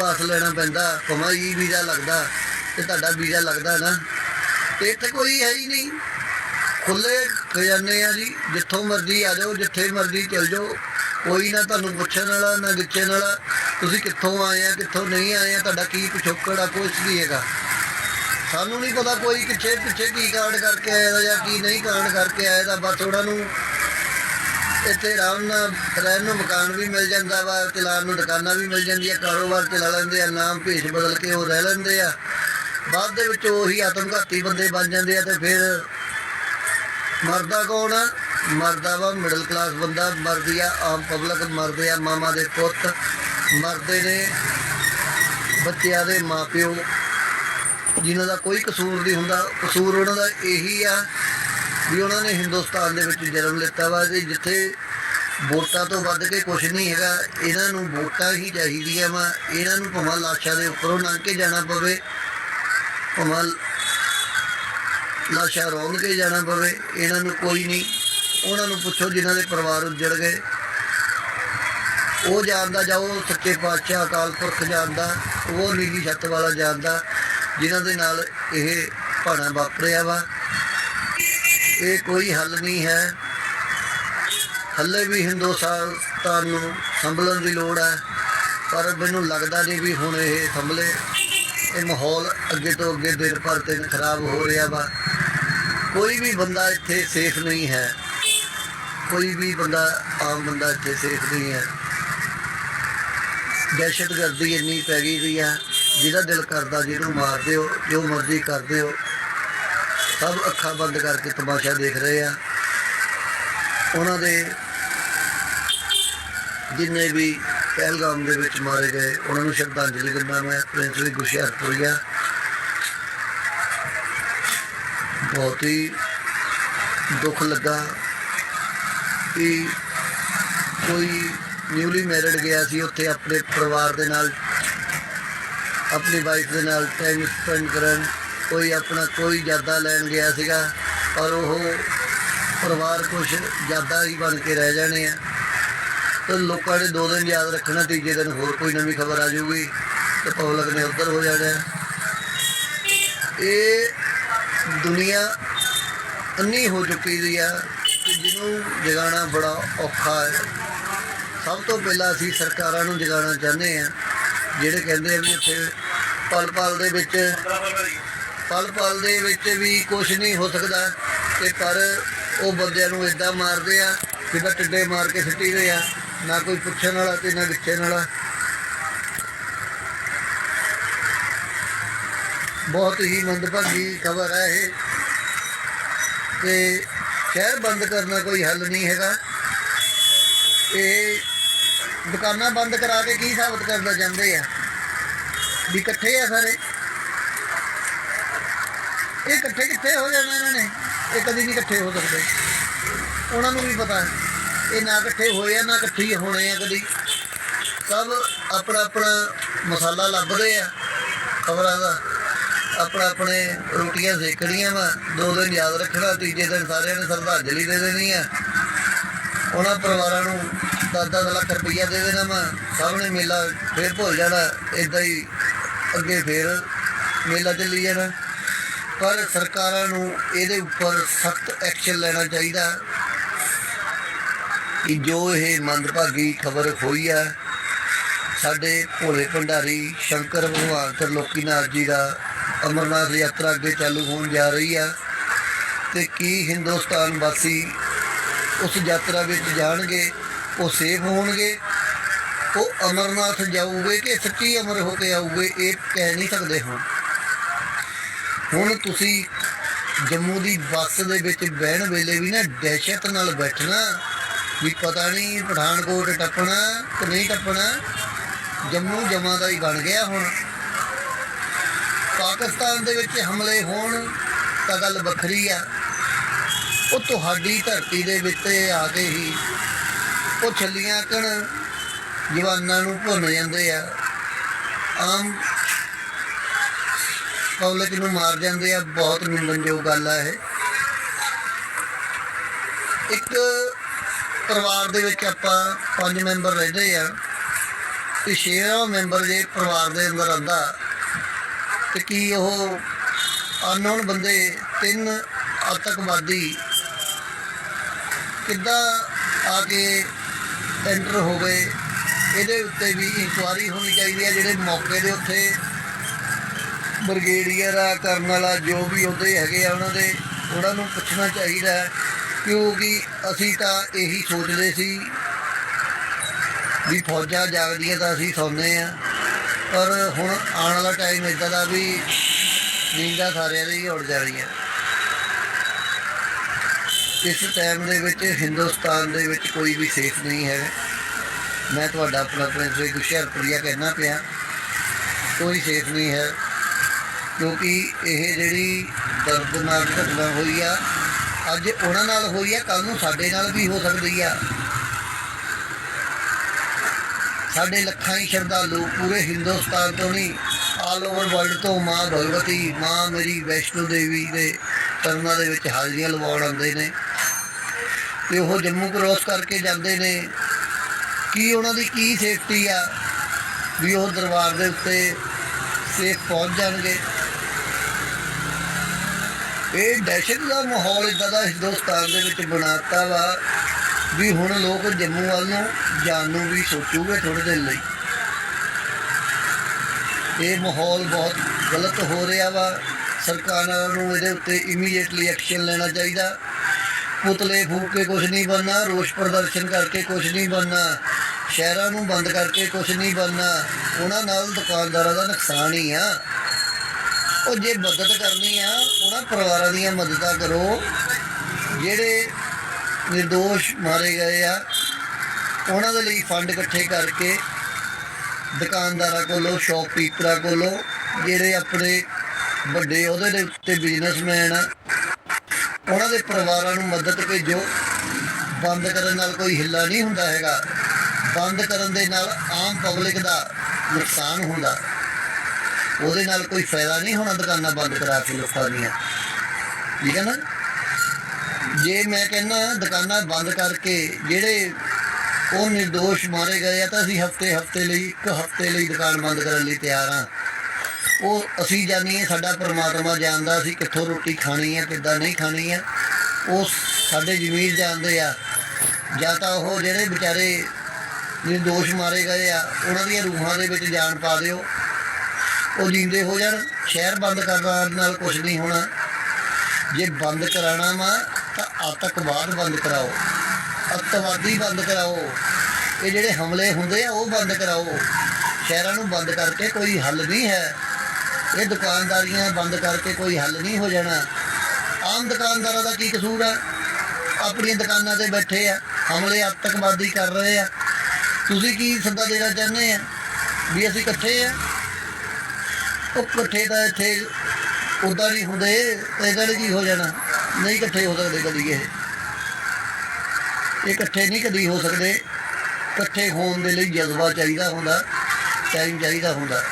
ਪਾਸ ਲੈਣਾ ਪੈਂਦਾ ਭਾਵੇਂ ਈ ਵੀਜ਼ਾ ਲੱਗਦਾ ਤੇ ਤੁਹਾਡਾ ਵੀਜ਼ਾ ਲੱਗਦਾ ਨਾ, ਤੇ ਇੱਥੇ ਕੋਈ ਹੈ ਹੀ ਨਹੀਂ। ਖੁੱਲੇ ਖਜ਼ਾਨੇ ਆ ਜੀ, ਜਿੱਥੋਂ ਮਰਜ਼ੀ ਆ ਜਾਓ, ਜਿੱਥੇ ਮਰਜ਼ੀ ਚਲ ਜਾਓ, ਕੋਈ ਨਾ ਤੁਹਾਨੂੰ ਪੁੱਛਣ ਵਾਲਾ, ਨਾ ਗਿੱਛਣ ਵਾਲਾ, ਤੁਸੀਂ ਕਿੱਥੋਂ ਆਏ ਆ, ਕਿੱਥੋਂ ਨਹੀਂ ਆਏ ਆ, ਤੁਹਾਡਾ ਕੀ ਪਿਛੋਕੜ ਆ, ਕੁਛ ਨਹੀਂ ਹੈਗਾ। ਸਾਨੂੰ ਨਹੀਂ ਪਤਾ ਕੋਈ ਪਿੱਛੇ ਪਿੱਛੇ ਕੀ ਕਾਂਡ ਕਰਕੇ ਆਇਆ ਦਾ ਜਾਂ ਕੀ ਨਹੀਂ ਕਾਂਡ ਕਰਕੇ ਆਇਆ ਦਾ ਬਸ ਉਹਨਾਂ ਨੂੰ ਇੱਥੇ ਆਰਾਮ ਨਾਲ ਰਹਿਣ ਨੂੰ ਮਕਾਨ ਵੀ ਮਿਲ ਜਾਂਦਾ ਵਾ ਚਲਾਉਣ ਨੂੰ ਦੁਕਾਨਾਂ ਵੀ ਮਿਲ ਜਾਂਦੀਆਂ, ਕਾਰੋਬਾਰ ਚਲਾ ਲੈਂਦੇ ਆ, ਨਾਮ ਭੇਸ਼ ਬਦਲ ਕੇ ਉਹ ਰਹਿ ਲੈਂਦੇ ਆ। ਬਾਅਦ ਦੇ ਵਿੱਚ ਉਹੀ ਆਤਮਘਾਤੀ ਬੰਦੇ ਬਣ ਜਾਂਦੇ ਆ ਤੇ ਫਿਰ ਮਰਦਾ ਕੌਣ ਮਰਦਾ ਵਾ ਮਿਡਲ ਕਲਾਸ ਬੰਦਾ, ਮਰਦੀ ਆ, ਆਮ ਪਬਲਿਕ ਮਰਦੇ ਆ, ਮਾਮਾ ਦੇ ਪੁੱਤ, ਮਰਦੇ ਨੇ ਬੱਚਿਆਂ ਦੇ ਮਾਪਿਓ ਜਿਨ੍ਹਾਂ ਦਾ ਕੋਈ ਕਸੂਰ ਨਹੀਂ ਹੁੰਦਾ, ਕਸੂਰ ਉਹਨਾਂ ਦਾ ਇਹੀ ਆ ਵੀ ਉਹਨਾਂ ਨੇ ਹਿੰਦੁਸਤਾਨ ਦੇ ਵਿੱਚ ਜਨਮ ਲਿੱਤਾ ਵਾ ਤੇ ਜਿੱਥੇ ਵੋਟਾਂ ਤੋਂ ਵੱਧ ਕੇ ਕੁਝ ਨਹੀਂ ਹੈਗਾ, ਇਹਨਾਂ ਨੂੰ ਵੋਟਾਂ ਹੀ ਚਾਹੀਦੀਆਂ ਵਾ। ਇਹਨਾਂ ਨੂੰ ਭਾਵੇਂ ਲਾਸ਼ਾਂ ਦੇ ਉੱਪਰੋਂ ਲੰਘ ਕੇ ਜਾਣਾ ਪਵੇ, ਭਾਵੇਂ ਲਾਸ਼ਾਂ ਰੋਂਦ ਕੇ ਜਾਣਾ ਪਵੇ, ਇਹਨਾਂ ਨੂੰ ਕੋਈ ਨਹੀਂ। ਉਹਨਾਂ ਨੂੰ ਪੁੱਛੋ ਜਿਨ੍ਹਾਂ ਦੇ ਪਰਿਵਾਰ ਉੱਜੜ ਗਏ। ਉਹ ਜਾਣਦਾ ਜਾਓ ਸੱਚੇ ਪਾਤਸ਼ਾਹ ਅਕਾਲ ਪੁਰਖ ਜਾਣਦਾ, ਉਹ ਨੀਲੀ ਛੱਤ ਵਾਲਾ ਜਾਣਦਾ, ਜਿਨ੍ਹਾਂ ਦੇ ਨਾਲ ਇਹ ਭਾਣਾ ਵਾਪਰਿਆ ਵਾ। ਇਹ ਕੋਈ ਹੱਲ ਨਹੀਂ ਹੈ। ਹੱਲੇ ਵੀ ਹਿੰਦੁਸਤਾਨ ਨੂੰ ਸੰਭਲਣ ਦੀ ਲੋੜ ਹੈ, ਪਰ ਮੈਨੂੰ ਲੱਗਦਾ ਨਹੀਂ ਵੀ ਹੁਣ ਇਹ ਸੰਭਲੇ। ਇਹ ਮਾਹੌਲ ਅੱਗੇ ਤੋਂ ਅੱਗੇ ਦਿਨ ਪਰ ਦਿਨ ਖਰਾਬ ਹੋ ਰਿਹਾ ਵਾ। ਕੋਈ ਵੀ ਬੰਦਾ ਇੱਥੇ ਸੇਫ ਨਹੀਂ ਹੈ। ਕੋਈ ਵੀ ਬੰਦਾ, ਆਮ ਬੰਦਾ ਇੱਥੇ ਸੇਫ ਨਹੀਂ ਹੈ। ਦਹਿਸ਼ਤਗਰਦੀ ਇੰਨੀ ਪੈ ਗਈ ਦੀ ਆ, ਜਿਹਦਾ ਦਿਲ ਕਰਦਾ ਜਿਹਨੂੰ ਮਾਰਦੇ ਹੋ ਜੋ ਮਰਜ਼ੀ ਕਰਦੇ ਹੋ ਸਭ ਅੱਖਾਂ ਬੰਦ ਕਰਕੇ ਤਮਾਸ਼ਾ ਦੇਖ ਰਹੇ ਆ। ਉਹਨਾਂ ਦੇ ਜਿੰਨੇ ਵੀ ਪਹਿਲਗਾਮ ਦੇ ਵਿੱਚ ਮਾਰੇ ਗਏ, ਉਹਨਾਂ ਨੂੰ ਸ਼ਰਧਾਂਜਲੀ ਦਿੰਦਾ ਮੈਂ, ਪ੍ਰਿੰਸ ਵੀ ਗੁਸ਼ਿਆਰਪੁਰੀਆ ਬਹੁਤ ਹੀ ਦੁੱਖ ਲੱਗਾ ਕਿ ਕੋਈ ਨਿਊਲੀ ਮੈਰਿਡ ਗਿਆ ਸੀ, ਉੱਥੇ ਆਪਣੇ ਪਰਿਵਾਰ ਦੇ ਨਾਲ, ਆਪਣੀ ਵਾਈਫ ਦੇ ਨਾਲ ਟਾਈਮ ਸਪੈਂਡ ਕਰਨ ਕੋਈ ਆਪਣਾ ਕੋਈ ਯਾਦਾ ਲੈਣ ਗਿਆ ਸੀਗਾ, ਪਰ ਉਹ ਪਰਿਵਾਰ ਕੁਝ ਯਾਦਾਂ ਹੀ ਬਣ ਕੇ ਰਹਿ ਜਾਣੇ ਆ। ਤੇ ਲੋਕਾਂ ਨੇ ਦੋ ਦਿਨ ਯਾਦ ਰੱਖਣਾ, ਤੀਜੇ ਦਿਨ ਹੋਰ ਕੋਈ ਨਵੀਂ ਖਬਰ ਆ ਜਾਊਗੀ ਤੇ ਪਬਲਿਕ ਨੇ ਉੱਧਰ ਹੋ ਜਾਣਾ। ਇਹ ਦੁਨੀਆ ਅੰਨੀ ਹੋ ਚੁੱਕੀ ਦੀ ਆ ਕਿ ਜਿਹਨੂੰ ਜਗਾਉਣਾ ਬੜਾ ਔਖਾ ਹੈ। ਸਭ ਤੋਂ ਪਹਿਲਾਂ ਅਸੀਂ ਸਰਕਾਰਾਂ ਨੂੰ ਜਗਾਉਣਾ ਚਾਹੁੰਦੇ ਆ, ਜਿਹੜੇ ਕਹਿੰਦੇ ਆ ਵੀ ਇੱਥੇ ਪਲ ਪਲ ਦੇ ਵਿੱਚ ਪਲ ਪਲ ਦੇ ਵਿੱਚ ਵੀ ਕੁਝ ਨਹੀਂ ਹੋ ਸਕਦਾ ਤੇ ਪਰ ਉਹ ਬੰਦਿਆਂ ਨੂੰ ਇਦਾਂ ਮਾਰਦੇ ਆ ਕਿ ਨਾ ਟਿੱਡੇ ਮਾਰ ਕੇ ਸਿੱਟੀਦੇ ਆ, ਨਾ ਕੋਈ ਪੁੱਛਣ ਵਾਲਾ ਤੇ ਨਾ ਗਿੱਛਣ ਵਾਲਾ। ਬਹੁਤ ਹੀ ਮੰਦਭਾਗੀ ਖਬਰ ਹੈ ਇਹ। ਤੇ ਸ਼ਹਿਰ ਬੰਦ ਕਰਨਾ ਕੋਈ ਹੱਲ ਨਹੀਂ ਹੈਗਾ। ਇਹ ਦੁਕਾਨਾਂ ਬੰਦ ਕਰਾ ਕੇ ਕੀ ਸਾਬਤ ਕਰਨਾ ਚਾਹੁੰਦੇ ਆ? ਵੀ ਇਕੱਠੇ ਆ ਸਾਰੇ? ਇਹ ਇਕੱਠੇ ਕਿੱਥੇ ਹੋ ਜਾਣਾ ਇਹਨਾਂ ਨੇ? ਇਹ ਕਦੀ ਨਹੀਂ ਇਕੱਠੇ ਹੋ ਸਕਦੇ। ਉਹਨਾਂ ਨੂੰ ਵੀ ਪਤਾ ਇਹ ਨਾ ਇਕੱਠੇ ਹੋਏ ਆ, ਨਾ ਇਕੱਠੇ ਹੋਣੇ ਆ ਕਦੀ। ਸਭ ਆਪਣਾ ਆਪਣਾ ਮਸਾਲਾ ਲੱਭਦੇ ਆ। ਖਬਰਾਂ ਦਾ। ਆਪਣਾ ਆਪਣੇ ਰੋਟੀਆਂ ਸੇਕਣੀਆਂ ਵਾ। ਦੋ ਦਿਨ ਯਾਦ ਰੱਖਣਾ, ਤੀਜੇ ਦਿਨ ਸਾਰਿਆਂ ਨੇ ਸ਼ਰਧਾਂਜਲੀ ਦੇ ਦੇਣੀ ਆ। ਉਹਨਾਂ ਪਰਿਵਾਰਾਂ ਨੂੰ 10-10 ਲੱਖ ਰੁਪਈਆ ਦੇ ਦੇਣਾ ਵਾ। ਸਭ ਨੇ ਮੇਲਾ ਫੇਰ ਭੁੱਲ ਜਾਣਾ। ਇਦਾਂ ਹੀ ਅੱਗੇ ਫੇਰ ਮੇਲਾ ਚੱਲੀ ਜਾਣਾ। ਪਰ ਸਰਕਾਰਾਂ ਨੂੰ ਇਹਦੇ ਉੱਪਰ ਸਖਤ ਐਕਸ਼ਨ ਲੈਣਾ ਚਾਹੀਦਾ ਕਿ ਜੋ ਇਹ ਮੰਦਭਾਗੀ ਖਬਰ ਹੋਈ ਆ ਸਾਡੇ ਭੋਲੇ ਭੰਡਾਰੀ ਸ਼ੰਕਰ ਭਗਵਾਨ ਤਰਲੋਕੀਨਾਥ ਜੀ ਦਾ ਅਮਰਨਾਥ ਯਾਤਰਾ ਅੱਗੇ ਚਾਲੂ ਹੋਣ ਜਾ ਰਹੀ ਆ ਤੇ ਕੀ ਹਿੰਦੁਸਤਾਨ ਵਾਸੀ ਉਸ ਯਾਤਰਾ ਵਿੱਚ ਜਾਣਗੇ, ਉਹ ਸੇਫ ਹੋਣਗੇ, ਉਹ ਅਮਰਨਾਥ ਜਾਊਗੇ ਕਿ ਸੱਚੀ ਅਮਰ ਹੋ ਕੇ ਆਊਗੇ, ਇਹ ਕਹਿ ਨਹੀਂ ਸਕਦੇ ਹੁਣ। ਹੁਣ ਤੁਸੀਂ ਜੰਮੂ ਦੀ ਬੱਸ ਦੇ ਵਿੱਚ ਬਹਿਣ ਵੇਲੇ ਵੀ ਨਾ ਦਹਿਸ਼ਤ ਨਾਲ ਬੈਠਣਾ, ਵੀ ਪਤਾ ਨਹੀਂ ਪਠਾਨਕੋਟ ਟੱਪਣਾ ਕਿ ਨਹੀਂ ਟੱਪਣਾ, ਜੰਮੂ ਜਮਾ ਦਾ ਹੀ ਬਣ ਗਿਆ ਹੁਣ। ਪਾਕਿਸਤਾਨ ਦੇ ਵਿੱਚ ਹਮਲੇ ਹੋਣ ਤਾਂ ਗੱਲ ਵੱਖਰੀ ਆ। ਉਹ ਤੁਹਾਡੀ ਧਰਤੀ ਦੇ ਵਿੱਚ ਆ ਕੇ ਹੀ ਉਹ ਛੱਲੀਆਂ ਕਣ ਜਵਾਨਾਂ ਨੂੰ ਭੁੰਨ ਜਾਂਦੇ ਆ। ਆਮ ਪਬਲਿਕ ਨੂੰ ਮਾਰ ਜਾਂਦੇ ਆ, ਬਹੁਤ ਨਿੰਦਣਯੋਗ ਗੱਲ ਆ ਇਹ। ਇੱਕ ਪਰਿਵਾਰ ਦੇ ਵਿੱਚ ਆਪਾਂ ਪੰਜ ਮੈਂਬਰ ਰਹਿੰਦੇ ਆ, ਤੇ ਛੇਵਾਂ ਮੈਂਬਰ ਜੇ ਪਰਿਵਾਰ ਦੇ ਅੰਦਰ ਆਂਦਾ ਤੇ ਕੀ ਉਹ ਅਨਨੋਨ ਬੰਦੇ ਤਿੰਨ ਆਤੰਕਵਾਦੀ ਕਿੱਦਾਂ ਆ ਕੇ ਐਂਟਰ ਹੋ ਗਏ, ਇਹਦੇ ਉੱਤੇ ਵੀ ਇਨਕੁਆਰੀ ਹੋਣੀ ਚਾਹੀਦੀ ਹੈ ਜਿਹੜੇ ਮੌਕੇ ਦੇ ਉੱਤੇ ਬ੍ਰਿਗੇਡੀਅਰ ਆ, ਕਰਨ ਵਾਲਾ ਜੋ ਵੀ ਉਹਦੇ ਹੈਗੇ ਆ ਉਹਨਾਂ ਦੇ, ਉਹਨਾਂ ਨੂੰ ਪੁੱਛਣਾ ਚਾਹੀਦਾ ਕਿਉਂਕਿ ਅਸੀਂ ਤਾਂ ਇਹੀ ਸੋਚਦੇ ਸੀ ਵੀ ਫੌਜਾਂ ਜਾਗਦੀਆਂ ਤਾਂ ਅਸੀਂ ਸੌਂਦੇ ਆ ਪਰ ਹੁਣ ਆਉਣ ਵਾਲਾ ਟਾਈਮ ਇਦਾਂ ਦਾ ਵੀ ਨੀਂਦਾਂ ਸਾਰਿਆਂ ਦੀ ਉੜ ਜਾਣੀਆਂ। ਇਸ ਟਾਈਮ ਦੇ ਵਿੱਚ ਹਿੰਦੁਸਤਾਨ ਦੇ ਵਿੱਚ ਕੋਈ ਵੀ ਸੇਫ ਨਹੀਂ ਹੈ। ਮੈਂ ਤੁਹਾਡਾ ਆਪਣਾ ਪ੍ਰਿੰਸ ਹੁਸ਼ਿਆਰਪੁਰੀਆ ਕਹਿਣਾ ਪਿਆ, ਕੋਈ ਸੇਫ ਨਹੀਂ ਹੈ। ਕਿਉਂਕਿ ਇਹ ਜਿਹੜੀ ਦਰਦਨਾਕ ਘਟਨਾ ਹੋਈ ਆ, ਅੱਜ ਉਹਨਾਂ ਨਾਲ ਹੋਈ ਆ ਕੱਲ ਨੂੰ ਸਾਡੇ ਨਾਲ ਵੀ ਹੋ ਸਕਦੀ ਆ। ਸਾਡੇ ਲੱਖਾਂ ਹੀ ਸ਼ਰਧਾਲੂ ਪੂਰੇ ਹਿੰਦੁਸਤਾਨ ਤੋਂ ਨਹੀਂ ਆਲ ਓਵਰ ਵਰਲਡ ਤੋਂ ਮਾਂ ਭਗਵਤੀ, ਮਾਂ ਮੇਰੀ ਵੈਸ਼ਨੋ ਦੇਵੀ ਦੇ ਚਰਨਾਂ ਦੇ ਵਿੱਚ ਹਾਜ਼ਰੀਆਂ ਲਵਾਉਣ ਆਉਂਦੇ ਨੇ। ਤੇ ਉਹ ਜੰਮੂ ਕ੍ਰੋਸ ਕਰਕੇ ਜਾਂਦੇ ਨੇ। ਕੀ ਉਹਨਾਂ ਦੀ ਕੀ ਸੇਫਟੀ ਆ? ਵੀ ਉਹ ਦਰਬਾਰ ਦੇ ਉੱਤੇ ਸੇਫ ਪਹੁੰਚ ਜਾਣਗੇ। ਇਹ ਦਹਿਸ਼ਤ ਦਾ ਮਾਹੌਲ ਇਦਾਂ ਦਾ ਹਿੰਦੁਸਤਾਨ ਦੇ ਵਿੱਚ ਬਣਾਤਾ ਵਾ ਵੀ ਹੁਣ ਲੋਕ ਜੰਮੂ ਵੱਲ ਨੂੰ ਜਾਣ ਨੂੰ ਵੀ ਸੋਚੂਗੇ ਥੋੜੇ ਦਿਨ ਲਈ। ਇਹ ਮਾਹੌਲ ਬਹੁਤ ਗਲਤ ਹੋ ਰਿਹਾ ਵਾ। ਸਰਕਾਰਾਂ ਨੂੰ ਇਹਦੇ ਉੱਤੇ ਇਮੀਡੀਏਟਲੀ ਐਕਸ਼ਨ ਲੈਣਾ ਚਾਹੀਦਾ। ਪੁਤਲੇ ਫੂਕ ਕੇ ਕੁਝ ਨਹੀਂ ਬਣਨਾ, ਰੋਸ ਪ੍ਰਦਰਸ਼ਨ ਕਰਕੇ ਕੁਝ ਨਹੀਂ ਬਣਨਾ, ਸ਼ਹਿਰਾਂ ਨੂੰ ਬੰਦ ਕਰਕੇ ਕੁਝ ਨਹੀਂ ਬਣਨਾ, ਉਹਨਾਂ ਨਾਲ ਦੁਕਾਨਦਾਰਾਂ ਦਾ ਨੁਕਸਾਨ ਹੀ ਆ। ਉਹ ਜੇ ਮਦਦ ਕਰਨੀ ਆ, ਉਹਨਾਂ ਪਰਿਵਾਰਾਂ ਦੀਆਂ ਮਦਦਾਂ ਕਰੋ। ਜਿਹੜੇ ਨਿਰਦੋਸ਼ ਮਾਰੇ ਗਏ ਆ, ਉਹਨਾਂ ਦੇ ਲਈ ਫੰਡ ਇਕੱਠੇ ਕਰਕੇ ਦੁਕਾਨਦਾਰਾਂ ਕੋਲੋਂ ਸ਼ੌਪਕੀਪਰਾਂ ਕੋਲੋਂ, ਜਿਹੜੇ ਆਪਣੇ ਵੱਡੇ, ਉਹਦੇ ਦੇ ਉੱਤੇ ਬਿਜ਼ਨਸਮੈਨ ਆ, ਉਹਨਾਂ ਦੇ ਪਰਿਵਾਰਾਂ ਨੂੰ ਮਦਦ ਭੇਜੋ। ਬੰਦ ਕਰਨ ਨਾਲ ਕੋਈ ਹਿੱਲਾ ਨਹੀਂ ਹੁੰਦਾ ਹੈਗਾ। ਬੰਦ ਕਰਨ ਦੇ ਨਾਲ ਆਮ ਪਬਲਿਕ ਦਾ ਨੁਕਸਾਨ ਹੁੰਦਾ। ਉਹਦੇ ਨਾਲ ਕੋਈ ਫਾਇਦਾ ਨਹੀਂ ਹੋਣਾ ਦੁਕਾਨਾਂ ਬੰਦ ਕਰਾ ਕੇ ਲੋਕਾਂ ਦੀਆਂ। ਠੀਕ ਹੈ ਨਾ? ਜੇ ਮੈਂ ਕਹਿੰਦਾ ਦੁਕਾਨਾਂ ਬੰਦ ਕਰਕੇ ਜਿਹੜੇ ਉਹ ਨਿਰਦੋਸ਼ ਮਾਰੇ ਗਏ ਆ, ਤਾਂ ਅਸੀਂ ਹਫ਼ਤੇ ਹਫ਼ਤੇ ਲਈ, ਇੱਕ ਹਫ਼ਤੇ ਲਈ ਦੁਕਾਨ ਬੰਦ ਕਰਨ ਲਈ ਤਿਆਰ ਆ। ਉਹ ਅਸੀਂ ਜਾਣੀਏ ਸਾਡਾ ਪਰਮਾਤਮਾ ਜਾਣਦਾ ਅਸੀਂ ਕਿੱਥੋਂ ਰੋਟੀ ਖਾਣੀ ਹੈ ਕਿੱਦਾਂ ਨਹੀਂ ਖਾਣੀ ਹੈ ਉਹ ਸਾਡੇ ਜ਼ਮੀਰ ਜਾਣਦੇ ਆ। ਜਾਂ ਤਾਂ ਉਹ ਜਿਹੜੇ ਵਿਚਾਰੇ ਨਿਰਦੋਸ਼ ਮਾਰੇ ਗਏ ਆ, ਉਹਨਾਂ ਦੀਆਂ ਰੂਹਾਂ ਦੇ ਵਿੱਚ ਜਾਨ ਪਾ ਦਿਓ। ਉਹ ਜਿੰਦੇ ਹੋ ਜਾਣ, ਸ਼ਹਿਰ ਬੰਦ ਕਰਨ ਨਾਲ ਕੁਝ ਨਹੀਂ ਹੋਣਾ। ਜੇ ਬੰਦ ਕਰਾਣਾ ਵਾ, ਤਾਂ ਆਤੰਕਵਾਦ ਬੰਦ ਕਰਾਓ। ਅੱਤਵਾਦੀ ਬੰਦ ਕਰਾਓ। ਇਹ ਜਿਹੜੇ ਹਮਲੇ ਹੁੰਦੇ ਆ, ਉਹ ਬੰਦ ਕਰਾਓ। ਸ਼ਹਿਰਾਂ ਨੂੰ ਬੰਦ ਕਰਕੇ ਕੋਈ ਹੱਲ ਨਹੀਂ ਹੈ। ਇਹ ਦੁਕਾਨਦਾਰੀਆਂ ਬੰਦ ਕਰਕੇ ਕੋਈ ਹੱਲ ਨਹੀਂ ਹੋ ਜਾਣਾ। ਆਮ ਦੁਕਾਨਦਾਰਾਂ ਦਾ ਕੀ ਕਸੂਰ ਆ? ਆਪਣੀਆਂ ਦੁਕਾਨਾਂ ਤੇ ਬੈਠੇ ਆ, ਹਮਲੇ ਆਤੰਕਵਾਦੀ ਕਰ ਰਹੇ ਆ। ਤੁਸੀਂ ਕੀ ਸੱਦਾ ਦੇਣਾ ਚਾਹੁੰਦੇ ਆ? ਵੀ ਅਸੀਂ ਇਕੱਠੇ ਆ? ਉਹ ਇਕੱਠੇ ਤਾਂ ਇੱਥੇ ਉਦਾਂ ਨਹੀਂ ਹੁੰਦੇ, ਤੇ ਇਹਨਾਂ ਨੇ ਕੀ ਹੋ ਜਾਣਾ? ਨਹੀਂ ਇਕੱਠੇ ਹੋ ਸਕਦੇ ਕਦੀ ਇਹ। ਇਹ ਇਕੱਠੇ ਨਹੀਂ ਕਦੀ ਹੋ ਸਕਦੇ। ਇਕੱਠੇ ਹੋਣ ਦੇ ਲਈ ਜਜ਼ਬਾ ਚਾਹੀਦਾ ਹੁੰਦਾ ਟਾਈਮ ਚਾਹੀਦਾ ਹੁੰਦਾ।